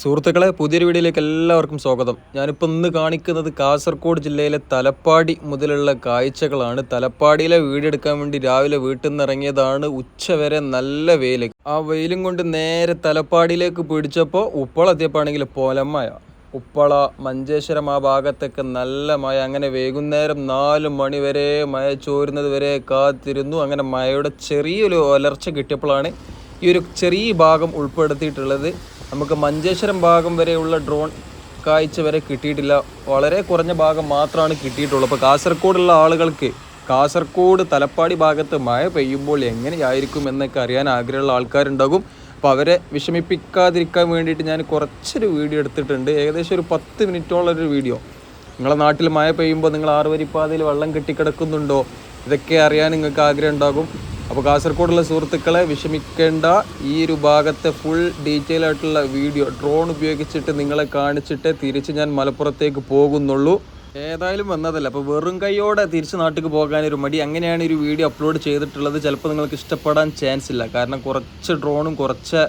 സുഹൃത്തുക്കളെ പുതിയൊരു വീഡിയോയിലേക്ക് എല്ലാവർക്കും സ്വാഗതം. ഞാനിപ്പോൾ ഇന്ന് കാണിക്കുന്നത് കാസർഗോഡ് ജില്ലയിലെ തലപ്പാടി മുതലുള്ള കാഴ്ചകളാണ്. തലപ്പാടിയിലെ വീടെടുക്കാൻ വേണ്ടി രാവിലെ വീട്ടിൽ നിന്ന് ഇറങ്ങിയതാണ് ഉച്ചവരെ നല്ല വെയിൽ ആ വെയിലും കൊണ്ട് നേരെ തലപ്പാടിയിലേക്ക് പിടിച്ചപ്പോൾ ഉപ്പളെത്തിയപ്പോഴാണെങ്കിൽ പോലമ്മയ ഉപ്പള മഞ്ചേശ്വരം ആ ഭാഗത്തൊക്കെ നല്ല മഴ. അങ്ങനെ വൈകുന്നേരം നാല് മണി വരെ മഴ ചോരുന്നത് വരെ കാത്തിരുന്നു. അങ്ങനെ മഴയുടെ ചെറിയൊരു ഒലർച്ച കിട്ടിയപ്പോഴാണ് ഈ ഒരു ചെറിയ ഭാഗം ഉൾപ്പെടുത്തിയിട്ടുള്ളത്. നമുക്ക് മഞ്ചേശ്വരം ഭാഗം വരെയുള്ള ഡ്രോൺ കാഴ്ച വരെ കിട്ടിയിട്ടില്ല. വളരെ കുറഞ്ഞ ഭാഗം മാത്രമാണ് കിട്ടിയിട്ടുള്ളൂ. അപ്പോൾ കാസർഗോഡുള്ള ആളുകൾക്ക് കാസർഗോഡ് തലപ്പാടി ഭാഗത്ത് മഴ പെയ്യുമ്പോൾ എങ്ങനെയായിരിക്കും എന്നൊക്കെ അറിയാൻ ആഗ്രഹമുള്ള ആൾക്കാരുണ്ടാകും. അപ്പോൾ അവരെ വിഷമിപ്പിക്കാതിരിക്കാൻ വേണ്ടിയിട്ട് ഞാൻ കുറച്ചൊരു വീഡിയോ എടുത്തിട്ടുണ്ട്. ഏകദേശം ഒരു പത്ത് മിനിറ്റോളം ഒരു വീഡിയോ. നിങ്ങളെ നാട്ടിൽ മഴ പെയ്യുമ്പോൾ നിങ്ങൾ ആറുവരിപ്പാതയിൽ വെള്ളം കെട്ടിക്കിടക്കുന്നുണ്ടോ? ഇതൊക്കെ അറിയാൻ നിങ്ങൾക്ക് ആഗ്രഹം ഉണ്ടാകും അപ്പോൾ കാസർഗോഡുള്ള സുഹൃത്തുക്കളെ വിഷമിക്കേണ്ട. ഈ ഒരു ഭാഗത്തെ ഫുൾ ഡീറ്റെയിൽ ആയിട്ടുള്ള വീഡിയോ ഡ്രോൺ ഉപയോഗിച്ചിട്ട് നിങ്ങളെ കാണിച്ചിട്ട് തിരിച്ച് ഞാൻ മലപ്പുറത്തേക്ക് പോകുന്നുള്ളൂ. ഏതായാലും വന്നതല്ല. അപ്പോൾ വെറും കൈയോടെ തിരിച്ച് നാട്ടിലേക്ക് പോകാനൊരു മടി. അങ്ങനെയാണ് ഒരു വീഡിയോ അപ്ലോഡ് ചെയ്തിട്ടുള്ളത്. ചിലപ്പോൾ നിങ്ങൾക്ക് ഇഷ്ടപ്പെടാൻ ചാൻസ് ഇല്ല. കാരണം കുറച്ച് ഡ്രോണും കുറച്ച്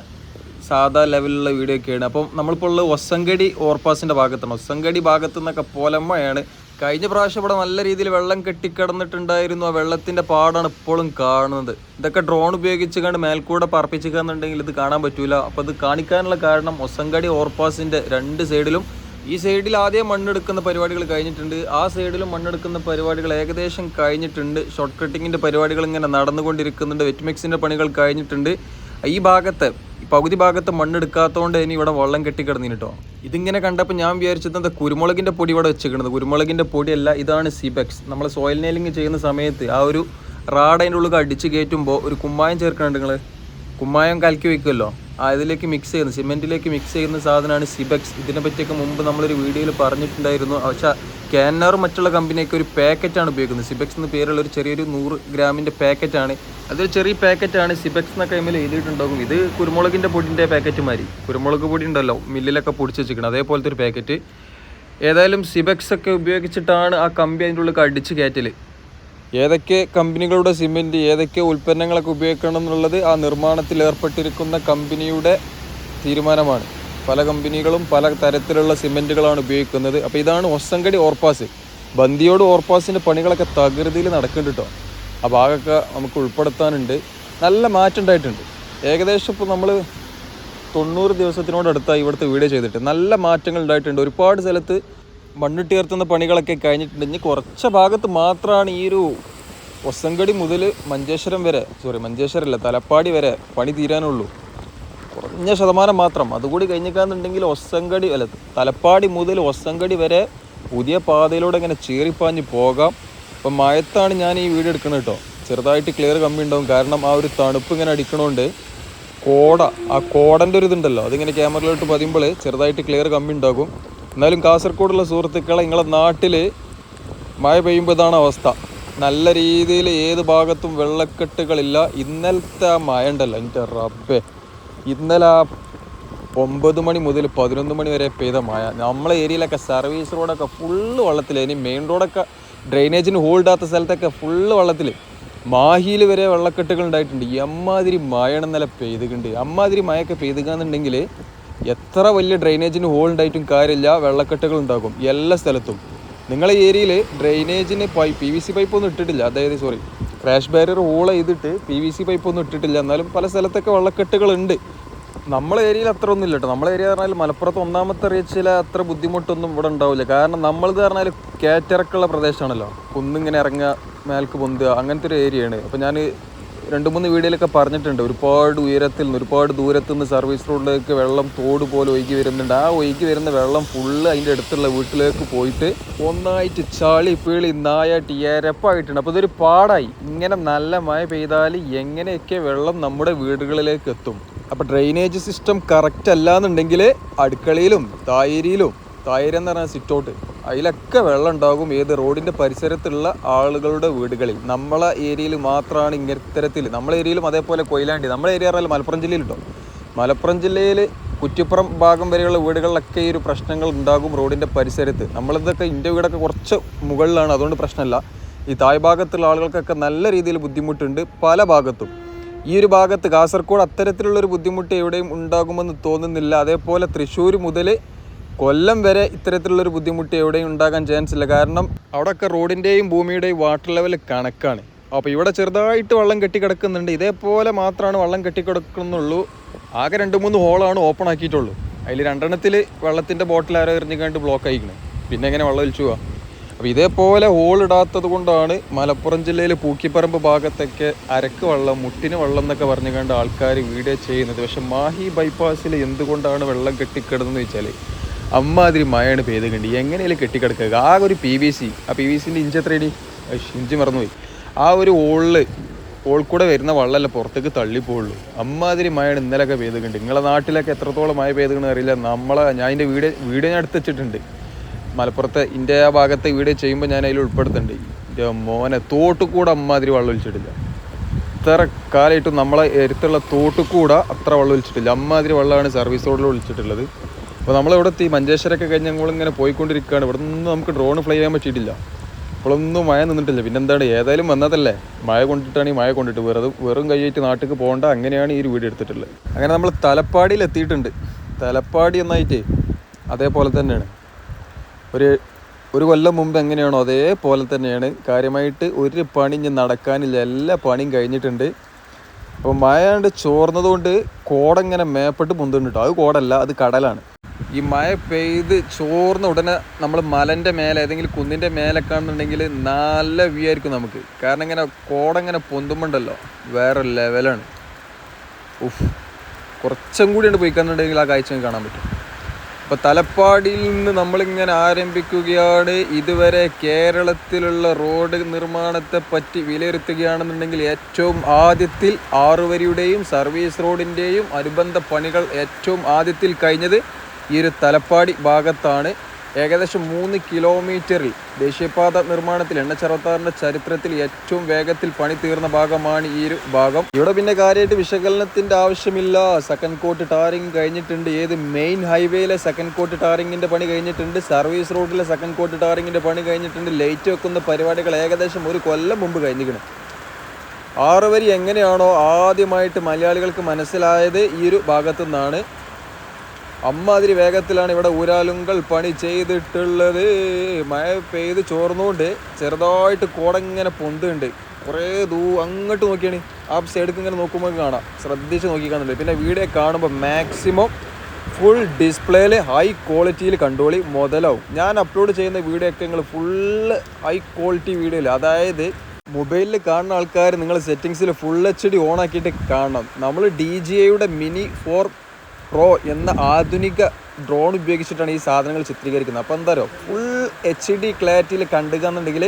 സാധാ ലെവലിലുള്ള വീഡിയോ ഒക്കെയാണ്. അപ്പം നമ്മളിപ്പോൾ ഉള്ളത് ഒസങ്കടി ഓർപ്പാസിന്റെ ഭാഗത്താണ്. ഒസങ്കടി ഭാഗത്തു നിന്നൊക്കെ പോലമ്മയാണ് കഴിഞ്ഞ പ്രാവശ്യം ഇവിടെ നല്ല രീതിയിൽ വെള്ളം കെട്ടിക്കിടന്നിട്ടുണ്ടായിരുന്നു. ആ വെള്ളത്തിന്റെ പാടാണ് ഇപ്പോഴും കാണുന്നത്. ഇതൊക്കെ ഡ്രോൺ ഉപയോഗിച്ച് കണ്ട് മേൽക്കൂടെ പറപ്പിച്ചിക്കാന്നുണ്ടെങ്കിൽ ഇത് കാണാൻ പറ്റൂല. അപ്പോൾ ഇത് കാണിക്കാനുള്ള കാരണം ഒസങ്കടി ഓർപ്പാസിന്റെ രണ്ട് സൈഡിലും. ഈ സൈഡിൽ ആദ്യം മണ്ണെടുക്കുന്ന പരിപാടികൾ കഴിഞ്ഞിട്ടുണ്ട്. ആ സൈഡിലും മണ്ണെടുക്കുന്ന പരിപാടികൾ ഏകദേശം കഴിഞ്ഞിട്ടുണ്ട്. ഷോർട്ട് കട്ടിങ്ങിന്റെ പരിപാടികൾ ഇങ്ങനെ നടന്നുകൊണ്ടിരിക്കുന്നുണ്ട്. വെറ്റ്മിക്സിന്റെ പണികൾ കഴിഞ്ഞിട്ടുണ്ട്. ഈ ഭാഗത്ത് പകുതി ഭാഗത്ത് മണ്ണെടുക്കാത്തതുകൊണ്ട് ഇനി ഇവിടെ വെള്ളം കെട്ടിക്കിടന്നിന് കേട്ടോ ഇതിങ്ങനെ കണ്ടപ്പോൾ ഞാൻ വിചാരിച്ചത് എന്താ കുരുമുളകിന്റെ പൊടി ഇവിടെ വെച്ചിരിക്കുന്നത് കുരുമുളകിന്റെ പൊടിയല്ല ഇതാണ് സിബെക്സ് നമ്മൾ സോയിൽ നെയിലിംഗ് ചെയ്യുന്ന സമയത്ത് ആ ഒരു റാഡ് അതിന്റെ ഉള്ളിൽ അടിച്ച് കയറ്റുമ്പോൾ ഒരു കുമ്മായം ചേർക്കണുണ്ട് നിങ്ങൾ കുമ്മായം കലക്കി വെക്കുമല്ലോ ആ ഇതിലേക്ക് മിക്സ് ചെയ്യുന്ന. സിമെന്റിലേക്ക് മിക്സ് ചെയ്യുന്ന സാധനമാണ് സിബെക്സ് ഇതിനെ പറ്റിയൊക്കെ മുമ്പ് നമ്മളൊരു വീഡിയോയിൽ പറഞ്ഞിട്ടുണ്ടായിരുന്നു. പക്ഷേ കാനാറും മറ്റുള്ള കമ്പനിയൊക്കെ ഒരു പാക്കറ്റാണ് ഉപയോഗിക്കുന്നത്. സിബെക്സ് എന്ന് പേരുള്ള ഒരു ചെറിയൊരു നൂറ് ഗ്രാമിന്റെ പാക്കറ്റാണ് അതൊരു ചെറിയ പാക്കറ്റാണ് സിബെക്സ് എന്നൊക്കെ അതിൽ എഴുതിയിട്ടുണ്ടാകും. ഇത് കുരുമുളകിന്റെ പൊടിന്റെ പാക്കറ്റ് മാതിരി. കുരുമുളക് പൊടി ഉണ്ടല്ലോ മില്ലിലൊക്കെ പൊടിച്ച് വെച്ചിരിക്കുന്നത്. അതേപോലത്തെ ഒരു പാക്കറ്റ് ഏതായാലും സിബെക്സ് ഒക്കെ ഉപയോഗിച്ചിട്ടാണ് ആ കമ്പി അതിന്റെ ഉള്ളിൽ അടിച്ച് കയറ്റൽ ഏതൊക്കെ കമ്പനികളുടെ സിമെന്റ് ഏതൊക്കെ ഉൽപ്പന്നങ്ങളൊക്കെ ഉപയോഗിക്കണം എന്നുള്ളത് ആ നിർമ്മാണത്തിൽ ഏർപ്പെട്ടിരിക്കുന്ന കമ്പനിയുടെ തീരുമാനമാണ്. പല കമ്പനികളും പല തരത്തിലുള്ള സിമെന്റുകളാണ് ഉപയോഗിക്കുന്നത്. അപ്പോൾ ഇതാണ് ഒസങ്കടി ഓർപ്പാസ് ബന്ദിയോട് ഓർപ്പാസിന്റെ പണികളൊക്കെ തകൃതിയിൽ നടക്കുന്നുണ്ട് കേട്ടോ ആ ഭാഗമൊക്കെ നമുക്ക് ഉൾപ്പെടുത്താനുണ്ട്. നല്ല മാറ്റം ഉണ്ടായിട്ടുണ്ട്. ഏകദേശം ഇപ്പോൾ നമ്മൾ തൊണ്ണൂറ് ദിവസത്തിനോടടുത്താണ് ഇവിടുത്തെ വീഡിയോ ചെയ്തിട്ട്. നല്ല മാറ്റങ്ങൾ ഉണ്ടായിട്ടുണ്ട്. ഒരുപാട് സ്ഥലത്ത് മണ്ണിട്ടുയർത്തുന്ന പണികളൊക്കെ കഴിഞ്ഞിട്ടുണ്ട്. ഇനി കുറച്ച് ഭാഗത്ത് മാത്രമാണ് ഈ ഒരു ഒസങ്കടി മുതൽ മഞ്ചേശ്വരം വരെ സോറി മഞ്ചേശ്വരം അല്ല തലപ്പാടി വരെ പണി തീരാനുള്ളൂ. കുറഞ്ഞ ശതമാനം മാത്രം. അതുകൂടി കഴിഞ്ഞിക്കാന്നുണ്ടെങ്കിൽ ഒസങ്കടി അല്ല തലപ്പാടി മുതൽ ഒസങ്കടി വരെ പുതിയ പാതയിലൂടെ ഇങ്ങനെ ചീറിപ്പാഞ്ഞ് പോകാം. അപ്പം മഴത്താണ് ഞാൻ ഈ വീട് എടുക്കുന്നത് കേട്ടോ. ചെറുതായിട്ട് ക്ലിയർ കമ്മി ഉണ്ടാവും. കാരണം ആ ഒരു തണുപ്പ് ഇങ്ങനെ അടിക്കണോണ്ട് കോട ആ കോടന്റെ ഒരു ഇതുണ്ടല്ലോ. അതിങ്ങനെ ക്യാമറയിലോട്ട് പതിയുമ്പോൾ ചെറുതായിട്ട് ക്ലിയർ കമ്മി ഉണ്ടാകും. എന്നാലും കാസർഗോഡുള്ള സുഹൃത്തുക്കളെ നിങ്ങളെ നാട്ടിൽ മഴ പെയ്യുമ്പോൾ ഇതാണ് അവസ്ഥ. നല്ല രീതിയിൽ ഏത് ഭാഗത്തും വെള്ളക്കെട്ടുകളില്ല. ഇന്നലത്തെ ആ മഴ ഉണ്ടല്ലോ എന്റെ റബ്ബേ. ഇന്നലെ ആ ഒമ്പത് മണി മുതൽ പതിനൊന്ന് മണി വരെ പെയ്ത മഴ. നമ്മളെ ഏരിയയിലൊക്കെ സർവീസ് റോഡൊക്കെ ഫുള്ള് വെള്ളത്തിൽ ഇനി മെയിൻ റോഡൊക്കെ ഡ്രെയിനേജിന് ഹോൾഡാത്ത സ്ഥലത്തൊക്കെ ഫുള്ള് വെള്ളത്തിൽ മാഹിയിൽ വരെ വെള്ളക്കെട്ടുകൾ ഉണ്ടായിട്ടുണ്ട്. എമ്മാതിരി മഴയാണ് ഇന്നലെ പെയ്തുകൊണ്ട്. അമ്മാതിരി മഴയൊക്കെ പെയ്തുകയെന്നുണ്ടെങ്കിൽ എത്ര വലിയ ഡ്രെയിനേജിന് ഹോൾ ഉണ്ടായിട്ടും കാര്യമില്ല. വെള്ളക്കെട്ടുകൾ ഉണ്ടാകും എല്ലാ സ്ഥലത്തും. നിങ്ങളെ ഏരിയയിൽ ഡ്രെയിനേജിന് pipe P V C pipe ഒന്നും ഇട്ടിട്ടില്ല. അതായത് സോറി ക്രാഷ് ബാരിയർ ഹോൾ ചെയ്തിട്ട് പി വി സി പൈപ്പ് ഒന്നും ഇട്ടിട്ടില്ല. എന്നാലും പല സ്ഥലത്തൊക്കെ വെള്ളക്കെട്ടുകൾ ഉണ്ട്. നമ്മളെ ഏരിയയിൽ അത്ര ഒന്നും ഇല്ല കേട്ടോ നമ്മളെ ഏരിയ പറഞ്ഞാൽ മലപ്പുറത്ത് ഒന്നാമത്തെ റീച്ചിൽ അത്ര ബുദ്ധിമുട്ടൊന്നും ഇവിടെ ഉണ്ടാവില്ല. കാരണം നമ്മളത് പറഞ്ഞാൽ കയറ്റിറക്കുള്ള പ്രദേശമാണല്ലോ. കുന്നിങ്ങനെ ഇറങ്ങുക മേൽക്ക് പൊന്തുക അങ്ങനത്തെ ഒരു ഏരിയയാണ്. അപ്പോൾ ഞാൻ രണ്ട് മൂന്ന് വീഡിയോയിലൊക്കെ പറഞ്ഞിട്ടുണ്ട്. ഒരുപാട് ഉയരത്തിൽ നിന്ന് ഒരുപാട് ദൂരത്തു നിന്ന് സർവീസ് റോഡിലേക്ക് വെള്ളം തോട് പോലെ ഒഴുകി വരുന്നുണ്ട്. ആ ഒഴുകി വരുന്ന വെള്ളം ഫുള്ള് അതിന്റെ അടുത്തുള്ള വീട്ടിലേക്ക് പോയിട്ട് ഒന്നായിട്ട് ചളി പീളി നായായിട്ട് ടിയരപ്പായിട്ടുണ്ട്. അപ്പോൾ ഇതൊരു പാടായി. ഇങ്ങനെ നല്ല മഴ പെയ്താൽ എങ്ങനെയൊക്കെ വെള്ളം നമ്മുടെ വീടുകളിലേക്ക് എത്തും? അപ്പോൾ ഡ്രെയിനേജ് സിസ്റ്റം കറക്റ്റ് അല്ല എന്നുണ്ടെങ്കിൽ അടുക്കളയിലും തായരിയിലും എന്ന് പറഞ്ഞാൽ സിറ്റൗട്ട് അതിലൊക്കെ വെള്ളം ഉണ്ടാകും ഏത് റോഡിന്റെ പരിസരത്തുള്ള ആളുകളുടെ വീടുകളിൽ. നമ്മളെ ഏരിയയിൽ മാത്രമാണ് ഇങ്ങനത്തരത്തിൽ നമ്മളെ ഏരിയയിലും അതേപോലെ കൊയിലാണ്ടി. നമ്മളെ ഏരിയ പറഞ്ഞാൽ മലപ്പുറം ജില്ലയിൽ കേട്ടോ മലപ്പുറം ജില്ലയിൽ കുറ്റിപ്പുറം ഭാഗം വരെയുള്ള വീടുകളിലൊക്കെ ഈ ഒരു പ്രശ്നങ്ങൾ ഉണ്ടാകും റോഡിന്റെ പരിസരത്ത്. നമ്മളിതൊക്കെ എന്റെ വീടൊക്കെ കുറച്ച് മുകളിലാണ്. അതുകൊണ്ട് പ്രശ്നമല്ല. ഈ തായ് ഭാഗത്തുള്ള ആളുകൾക്കൊക്കെ നല്ല രീതിയിൽ ബുദ്ധിമുട്ടുണ്ട് പല ഭാഗത്തും. ഈ ഒരു ഭാഗത്ത് കാസർഗോഡ് അത്തരത്തിലുള്ളൊരു ബുദ്ധിമുട്ട് എവിടെയും ഉണ്ടാകുമെന്ന് തോന്നുന്നില്ല. അതേപോലെ തൃശ്ശൂർ മുതൽ കൊല്ലം വരെ ഇത്തരത്തിലുള്ളൊരു ബുദ്ധിമുട്ട് എവിടെയും ഉണ്ടാകാൻ ചാൻസ് ഇല്ല. കാരണം അവിടെയൊക്കെ റോഡിന്റെയും ഭൂമിയുടെയും വാട്ടർ ലെവൽ കണക്കാണ്. അപ്പോൾ ഇവിടെ ചെറുതായിട്ട് വെള്ളം കെട്ടിക്കിടക്കുന്നുണ്ട്. ഇതേപോലെ മാത്രമാണ് വെള്ളം കെട്ടിക്കിടക്കുന്നുള്ളൂ. ആകെ രണ്ട് മൂന്ന് ഹോളാണ് ഓപ്പൺ ആക്കിയിട്ടുള്ളൂ. അതിൽ രണ്ടെണ്ണത്തിൽ വെള്ളത്തിന്റെ ബോട്ടിൽ ആരോ എറിഞ്ഞിക്കാണ്ട് ബ്ലോക്ക് ആയിക്കണേ. പിന്നെ എങ്ങനെ വെള്ളം ഒലിച്ചു പോവാം. അപ്പോൾ ഇതേപോലെ ഹോൾ ഇടാത്തത് കൊണ്ടാണ് മലപ്പുറം ജില്ലയിൽ പൂക്കിപ്പറമ്പ് ഭാഗത്തൊക്കെ അരക്ക് വെള്ളം മുട്ടിന് വെള്ളം എന്നൊക്കെ പറഞ്ഞു പറഞ്ഞുകൊണ്ട് ആൾക്കാർ വീഡിയോ ചെയ്യുന്നത്. പക്ഷേ മാഹി ബൈപ്പാസിൽ എന്തുകൊണ്ടാണ് വെള്ളം കെട്ടിക്കിടന്നത് വെച്ചാൽ അമ്മാതിരി മഴയാണ് പെയ്ത് കണ്ടി. എങ്ങനെയാലും കെട്ടിക്കിടക്കുക? ആ ഒരു പി വി സി ആ പി വി സിന്റെ ഇഞ്ച് എത്രയടി? ഇഞ്ച് മറന്നുപോയി. ആ ഒരു ഓളിൽ ഓൾ കൂടെ വരുന്ന വള്ളല്ല പുറത്തേക്ക് തള്ളിപ്പോളൂ അമ്മാതിരി മഴയാണ് ഇന്നലെയൊക്കെ പെയ്ത് കണ്ട്. നിങ്ങളെ നാട്ടിലൊക്കെ എത്രത്തോളം മഴ പെയ്തെന്ന് അറിയില്ല. നമ്മളെ ഞാൻ എന്റെ വീട് വീഡിയോ ഞാൻ എടുത്ത് വെച്ചിട്ടുണ്ട്. മലപ്പുറത്തെ ഇന്ത്യ ആ ഭാഗത്തെ വീട് ചെയ്യുമ്പോൾ ഞാൻ അതിൽ ഉൾപ്പെടുത്തുന്നുണ്ട്. എന്റെ മോനെ തോട്ടുകൂടെ അമ്മാതിരി വള്ളം ഒലിച്ചിട്ടില്ല. ഇത്ര കാലമായിട്ടും നമ്മളെ എടുത്തുള്ള തോട്ടുകൂടെ അത്ര വള്ളം ഒലിച്ചിട്ടില്ല. അമ്മാതിരി വള്ളമാണ് സർവീസ് റോഡിൽ ഒലിച്ചിട്ടുള്ളത്. അപ്പോൾ നമ്മളിവിടെ എത്തി മഞ്ചേശ്വരമൊക്കെ കഴിഞ്ഞ് ഞങ്ങളിങ്ങനെ പോയിക്കൊണ്ടിരിക്കുകയാണ്. ഇവിടെ നിന്ന് നമുക്ക് ഡ്രോൺ ഫ്ലൈ ചെയ്യാൻ പറ്റിയിട്ടില്ല. ഇപ്പോഴൊന്നും മഴ നിന്നിട്ടില്ല. പിന്നെ എന്താണ് ഏതായാലും വന്നതല്ലേ? മഴ കൊണ്ടിട്ടാണ് ഈ മഴ കൊണ്ടിട്ട് വെറുതെ വെറും കൈയായിട്ട് നാട്ടിൽ പോകേണ്ട. അങ്ങനെയാണ് ഈ ഒരു വീട് എടുത്തിട്ടുള്ളത്. അങ്ങനെ നമ്മൾ തലപ്പാടിയിൽ എത്തിയിട്ടുണ്ട്. തലപ്പാടി എന്നായിട്ട് അതേപോലെ തന്നെയാണ്. ഒരു ഒരു കൊല്ലം മുമ്പ് എങ്ങനെയാണോ അതേപോലെ തന്നെയാണ്. കാര്യമായിട്ട് ഒരു പണി ഇനി നടക്കാനില്ല. എല്ലാ പണിയും കഴിഞ്ഞിട്ടുണ്ട്. അപ്പോൾ മഴ കണ്ട് ചോർന്നതുകൊണ്ട് കോടങ്ങനെ മേപ്പെട്ട് പൊന്തുണ്ട് കേട്ടോ. അത് കോടല്ല അത് കടലാണ്. ഈ മഴ പെയ്ത് ചോർന്ന ഉടനെ നമ്മൾ മലന്റെ മേലെ ഏതെങ്കിലും കുന്നിന്റെ മേലെ കാണുന്നുണ്ടെങ്കിൽ നല്ല വ്യൂ ആയിരിക്കും നമുക്ക്. കാരണം ഇങ്ങനെ കോടങ്ങനെ പൊന്തുമ്പോണ്ടല്ലോ. വേറെ ലെവലാണ് ഉഫ്. കുറച്ചും കൂടി ഉണ്ട് പോയി കണ്ടിട്ടുണ്ടെങ്കിൽ ആ കാഴ്ച കാണാൻ പറ്റും. അപ്പോൾ തലപ്പാടിയിൽ നിന്ന് നമ്മളിങ്ങനെ ആരംഭിക്കുകയാണ്. ഇതുവരെ കേരളത്തിലുള്ള റോഡ് നിർമ്മാണത്തെ പറ്റി വിലയിരുത്തുകയാണെന്നുണ്ടെങ്കിൽ ഏറ്റവും ആദ്യത്തിൽ ആറുവരിയുടെയും സർവീസ് റോഡിന്റെയും അനുബന്ധ പണികൾ ഏറ്റവും ആദ്യത്തിൽ കഴിഞ്ഞത് ഈ ഒരു തലപ്പാടി ഭാഗത്താണ് ഏകദേശം മൂന്ന് കിലോമീറ്ററിൽ ദേശീയപാത നിർമ്മാണത്തിൽ എണ്ണച്ചറത്താറിന്റെ ചരിത്രത്തിൽ ഏറ്റവും വേഗത്തിൽ പണി തീർന്ന ഭാഗമാണ് ഈ ഒരു ഭാഗം. ഇവിടെ പിന്നെ കാര്യമായിട്ട് വിശകലനത്തിന്റെ ആവശ്യമില്ല. സെക്കൻഡ് കോട്ട് ടാറിങ് കഴിഞ്ഞിട്ടുണ്ട്. ഏത് മെയിൻ ഹൈവേയിലെ സെക്കൻഡ് കോട്ട് ടാറിംഗിന്റെ പണി കഴിഞ്ഞിട്ടുണ്ട്. സർവീസ് റോഡിലെ സെക്കൻഡ് കോട്ട് ടാറിംഗിന്റെ പണി കഴിഞ്ഞിട്ടുണ്ട്. ലൈറ്റ് വെക്കുന്ന പരിപാടികൾ ഏകദേശം ഒരു കൊല്ലം മുമ്പ് കഴിഞ്ഞിരിക്കണം ആറുവരി എങ്ങനെയാണോ ആദ്യമായിട്ട് മലയാളികൾക്ക് മനസ്സിലായത് ഈ ഒരു ഭാഗത്തു നിന്നാണ് അമ്മാതിരി വേഗത്തിലാണ് ഇവിടെ ഊരാലുങ്കൽ പണി ചെയ്തിട്ടുള്ളത്. മഴ പെയ്ത് ചോർന്നുകൊണ്ട് ചെറുതായിട്ട് കോടങ്ങനെ പൊന്തുണ്ട്. കുറേ ദൂ അങ്ങോട്ട് നോക്കിയാണ്. ആ സൈഡിലേക്ക് ഇങ്ങനെ നോക്കുമ്പോൾ കാണാം. ശ്രദ്ധിച്ച് നോക്കി കാണുന്നുണ്ട് പിന്നെ വീഡിയോ കാണുമ്പോൾ മാക്സിമം ഫുൾ ഡിസ്പ്ലേയിൽ ഹൈ ക്വാളിറ്റിയിൽ കണ്ടോളി മുതലാവും. ഞാൻ അപ്ലോഡ് ചെയ്യുന്ന വീഡിയോ ഒക്കെ നിങ്ങൾ ഫുള്ള് ഹൈ ക്വാളിറ്റി വീഡിയോയിൽ അതായത് മൊബൈലിൽ കാണുന്ന ആൾക്കാർ നിങ്ങൾ സെറ്റിങ്സിൽ ഫുൾ എച്ച് ഡി ഓൺ ആക്കിയിട്ട് കാണണം. നമ്മൾ ഡി ജി ഐയുടെ മിനി ഫോർ പ്രോ എന്ന ആധുനിക ഡ്രോൺ ഉപയോഗിച്ചിട്ടാണ് ഈ സാധനങ്ങൾ ചിത്രീകരിക്കുന്നത്. അപ്പോൾ എന്താ പറയുക ഫുൾ എച്ച് ഡി ക്ലാരിറ്റിയിൽ കണ്ടുക എന്നുണ്ടെങ്കിൽ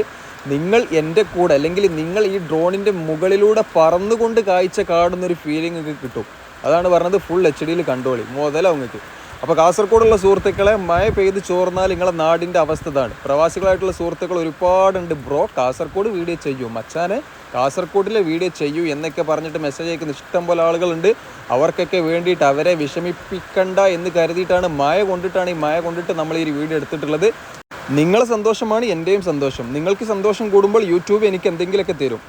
നിങ്ങൾ എന്റെ കൂടെ അല്ലെങ്കിൽ നിങ്ങൾ ഈ ഡ്രോണിന്റെ മുകളിലൂടെ പറന്നുകൊണ്ട് കാഴ്ച കാണുന്ന ഒരു ഫീലിംഗ് കിട്ടും. അതാണ് പറഞ്ഞത് ഫുൾ എച്ച് ഡിയിൽ കണ്ടോളി. മുതലാവും അപ്പോൾ കാസർഗോഡുള്ള സുഹൃത്തുക്കളെ മഴ പെയ്ത് ചോർന്നാൽ നിങ്ങളെ നാടിന്റെ അവസ്ഥ ഇതാണ്. പ്രവാസികളായിട്ടുള്ള സുഹൃത്തുക്കൾ ഒരുപാടുണ്ട്. ബ്രോ കാസർഗോഡ് വീഡിയോ ചെയ്യൂ. മച്ചാനെ കാസർഗോഡിലെ വീഡിയോ ചെയ്യൂ എന്നൊക്കെ പറഞ്ഞിട്ട് മെസ്സേജ് അയക്കുന്ന ഇഷ്ടം പോലെ ആളുകളുണ്ട്. അവർക്കൊക്കെ വേണ്ടിയിട്ട് അവരെ വിഷമിപ്പിക്കണ്ട എന്ന് കരുതിയിട്ടാണ് മഴ കൊണ്ടിട്ടാണ് ഈ മഴ കൊണ്ടിട്ട് നമ്മൾ ഈ വീഡിയോ എടുത്തിട്ടുള്ളത്. നിങ്ങളെ സന്തോഷമാണ് എന്റെയും സന്തോഷം. നിങ്ങൾക്ക് സന്തോഷം കൂടുമ്പോൾ യൂട്യൂബ് എനിക്ക് എന്തെങ്കിലുമൊക്കെ തരും.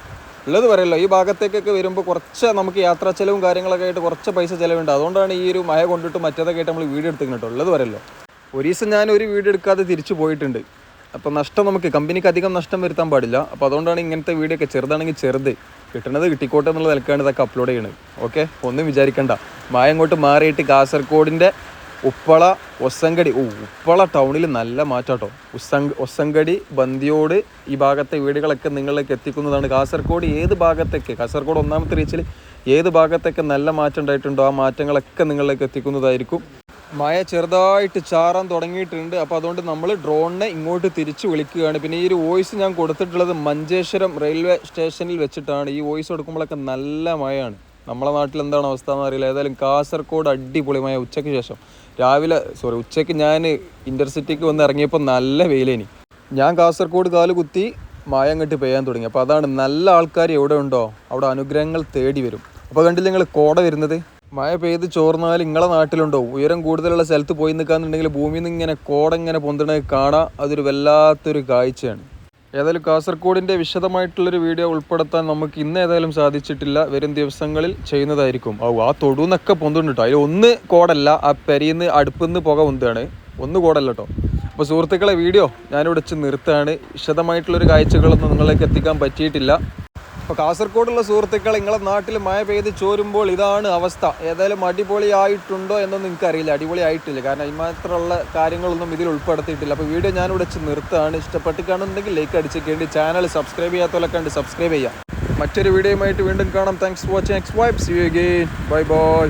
ഉള്ളത് പറയല്ലോ ഈ ഭാഗത്തേക്കൊക്കെ വരുമ്പോൾ കുറച്ച് നമുക്ക് യാത്രാ ചെലവും കാര്യങ്ങളൊക്കെ ആയിട്ട് കുറച്ച് പൈസ ചിലവുണ്ട്. അതുകൊണ്ടാണ് ഈ ഒരു മഴ കൊണ്ടിട്ട് മറ്റേതൊക്കെ ആയിട്ട് നമ്മൾ വീഡിയോ എടുത്തിട്ടുണ്ട് ഉള്ളത് പറയല്ലോ. ഒരു ദിവസം ഞാൻ ഒരു വീട് എടുക്കാതെ തിരിച്ചു പോയിട്ടുണ്ട്. അപ്പോൾ നഷ്ടം നമുക്ക് കമ്പനിക്ക് അധികം നഷ്ടം വരുത്താൻ പാടില്ല. അപ്പോൾ അതുകൊണ്ടാണ് ഇങ്ങനത്തെ വീഡിയോ ഒക്കെ ചെറുതാണെങ്കിൽ ചെറുത്. കിട്ടണത് കിട്ടിക്കോട്ടെ എന്നുള്ള നിലക്കാണ് ഇതൊക്കെ അപ്ലോഡ് ചെയ്യണത്. ഓക്കെ ഒന്നും വിചാരിക്കണ്ട. മായ അങ്ങോട്ട് മാറിയിട്ട് കാസർഗോഡിന്റെ ഉപ്പള ഒസങ്കടി. ഓ ഉപ്പള ടൗണിൽ നല്ല മാറ്റാട്ടോ. ഉസങ് ഒസങ്കടി ബന്ധിയോട് ഈ ഭാഗത്തെ വീടുകളൊക്കെ നിങ്ങളിലേക്ക് എത്തിക്കുന്നതാണ്. കാസർഗോഡ് ഏത് ഭാഗത്തേക്ക്? കാസർഗോഡ് ഒന്നാമത്തെ റീച്ചിൽ ഏത് ഭാഗത്തേക്ക് നല്ല മാറ്റം ഉണ്ടായിട്ടുണ്ടോ? ആ മാറ്റങ്ങളൊക്കെ നിങ്ങളിലേക്ക് എത്തിക്കുന്നതായിരിക്കും. മഴ ചെറുതായിട്ട് ചാറാൻ തുടങ്ങിയിട്ടുണ്ട്. അപ്പോൾ അതുകൊണ്ട് നമ്മൾ ഡ്രോണിനെ ഇങ്ങോട്ട് തിരിച്ചു വിളിക്കുകയാണ്. പിന്നെ ഈ ഒരു വോയിസ് ഞാൻ കൊടുത്തിട്ടുള്ളത് മഞ്ചേശ്വരം റെയിൽവേ സ്റ്റേഷനിൽ വെച്ചിട്ടാണ്. ഈ വോയിസ് കൊടുക്കുമ്പോഴൊക്കെ നല്ല മഴയാണ്. നമ്മളെ നാട്ടിൽ എന്താണ് അവസ്ഥ എന്ന് അറിയില്ല. ഏതായാലും കാസർഗോഡ് അടിപൊളിയമായ ഉച്ചയ്ക്ക് ശേഷം. രാവിലെ സോറി ഉച്ചയ്ക്ക് ഞാൻ ഇന്റർസിറ്റിക്ക് വന്ന് ഇറങ്ങിയപ്പോൾ നല്ല വെയിലേനി. ഞാൻ കാസർഗോഡ് കാൽ കുത്തി അങ്ങോട്ട് പെയ്യാൻ തുടങ്ങി. അപ്പോൾ അതാണ് നല്ല ആൾക്കാർ എവിടെ ഉണ്ടോ അവിടെ അനുഗ്രഹങ്ങൾ തേടി വരും. അപ്പോൾ കണ്ടില്ല നിങ്ങൾ കോട വരുന്നത്? മഴ പെയ്ത് ചോർന്നാൽ നിങ്ങളെ നാട്ടിലുണ്ടോ? ഉയരം കൂടുതലുള്ള സ്ഥലത്ത് പോയി നിൽക്കാന്നുണ്ടെങ്കിൽ ഭൂമിയിൽ നിന്ന് ഇങ്ങനെ കോട ഇങ്ങനെ പൊന്തണ കാണാം അതൊരു വല്ലാത്തൊരു കാഴ്ചയാണ്. ഏതായാലും കാസർഗോഡിന്റെ വിശദമായിട്ടുള്ളൊരു വീഡിയോ ഉൾപ്പെടുത്താൻ നമുക്ക് ഇന്ന് ഏതായാലും സാധിച്ചിട്ടില്ല. വരും ദിവസങ്ങളിൽ ചെയ്യുന്നതായിരിക്കും. ഓ ആ തൊടുന്നൊക്കെ പൊന്തുണ്ട് അതിൽ ഒന്ന് കോടല്ല ആ പെരിന്ന് അടുപ്പിന്ന് പുക പൊന്താണ് ഒന്ന് കോടല്ല കേട്ടോ അപ്പോൾ സുഹൃത്തുക്കളെ വീഡിയോ ഞാനിവിടെ വെച്ച് നിർത്തുകയാണ്. വിശദമായിട്ടുള്ളൊരു കാഴ്ചകളൊന്നും നിങ്ങളിലേക്ക് എത്തിക്കാൻ പറ്റിയിട്ടില്ല. അപ്പോൾ കാസർഗോഡുള്ള സുഹൃത്തുക്കൾ നിങ്ങളെ നാട്ടിൽ മഴ പെയ്ത് ചോരുമ്പോൾ ഇതാണ് അവസ്ഥ. ഏതായാലും അടിപൊളിയായിട്ടുണ്ടോ എന്നൊന്നും അറിയില്ല അടിപൊളി ആയിട്ടില്ല കാരണം ഇമാത്രമുള്ള കാര്യങ്ങളൊന്നും ഇതിൽ ഉൾപ്പെടുത്തിയിട്ടില്ല. അപ്പോൾ വീഡിയോ ഞാൻ ഇവിടെ നിർത്തുകയാണ്. ഇഷ്ടപ്പെട്ട് കാണുന്നുണ്ടെങ്കിൽ ലൈക്ക് അടിച്ചേക്കേണ്ടി. ചാനൽ സബ്സ്ക്രൈബ് ചെയ്യാത്തവരെ കണ്ട് സബ്സ്ക്രൈബ് ചെയ്യാം മറ്റൊരു വീഡിയോയുമായിട്ട് വീണ്ടും കാണാം. Thanks for watching X vibe see you again bye bye